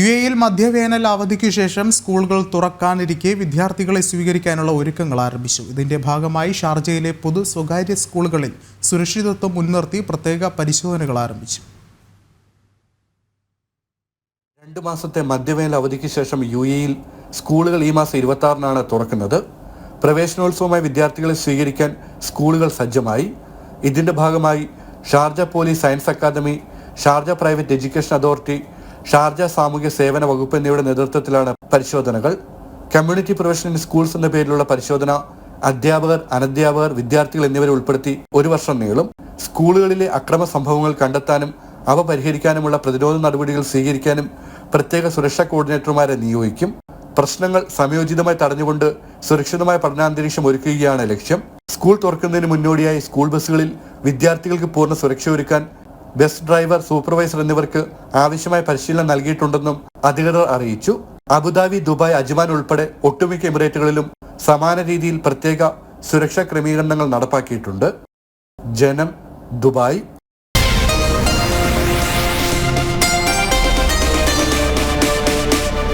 U എയിൽ മധ്യവേനൽ അവധിക്ക് ശേഷം സ്കൂളുകൾ തുറക്കാനിരിക്കെ വിദ്യാർത്ഥികളെ സ്വീകരിക്കാനുള്ള ഒരുക്കങ്ങൾ ആരംഭിച്ചു. ഇതിന്റെ ഭാഗമായി ഷാർജയിലെ പൊതു സ്വകാര്യ സ്കൂളുകളിൽ സുരക്ഷിതത്വം മുൻനിർത്തി പ്രത്യേക പരിശോധനകൾ ആരംഭിച്ചു. രണ്ട് മാസത്തെ മധ്യവേനൽ അവധിക്ക് ശേഷം യു എയിൽ സ്കൂളുകൾ ഈ മാസം ഇരുപത്തി ആറിനാണ് തുറക്കുന്നത്. പ്രവേശനോത്സവമായി വിദ്യാർത്ഥികളെ സ്വീകരിക്കാൻ സ്കൂളുകൾ സജ്ജമായി. ഇതിന്റെ ഭാഗമായി Sharjah police science academy Sharjah private education authority Sharjah സാമൂഹ്യ സേവന വകുപ്പ് എന്നിവയുടെ നേതൃത്വത്തിലാണ് പരിശോധനകൾ. കമ്മ്യൂണിറ്റി പ്രൊഫഷണൽ സ്കൂൾസ് എന്ന പേരിലുള്ള പരിശോധന അധ്യാപകർ അനധ്യാപകർ വിദ്യാർത്ഥികൾ എന്നിവരെ ഉൾപ്പെടുത്തി ഒരു വർഷം നീളും. സ്കൂളുകളിലെ അക്രമ സംഭവങ്ങൾ കണ്ടെത്താനും അവ പരിഹരിക്കാനുമുള്ള പ്രതിരോധ നടപടികൾ സ്വീകരിക്കാനും പ്രത്യേക സുരക്ഷാ കോർഡിനേറ്റർമാരെ നിയോഗിക്കും. പ്രശ്നങ്ങൾ സമയോചിതമായി തടഞ്ഞുകൊണ്ട് സുരക്ഷിതമായ പഠനാന്തരീക്ഷം ഒരുക്കുകയാണ് ലക്ഷ്യം. സ്കൂൾ തുറക്കുന്നതിന് മുന്നോടിയായി സ്കൂൾ ബസ്സുകളിൽ വിദ്യാർത്ഥികൾക്ക് പൂർണ സുരക്ഷ ഒരുക്കാൻ ബസ് ഡ്രൈവർ സൂപ്പർവൈസർ എന്നിവർക്ക് ആവശ്യമായ പരിശീലനം നൽകിയിട്ടുണ്ടെന്നും അധികൃതർ അറിയിച്ചു. അബുദാബി ദുബായ് അജ്മാൻ ഉൾപ്പെടെ ഒട്ടുമിക്ക എമിറേറ്റുകളിലും സമാന രീതിയിൽ പ്രത്യേക സുരക്ഷാ ക്രമീകരണങ്ങൾ നടപ്പാക്കിയിട്ടുണ്ട്. ജനം ദുബായ്.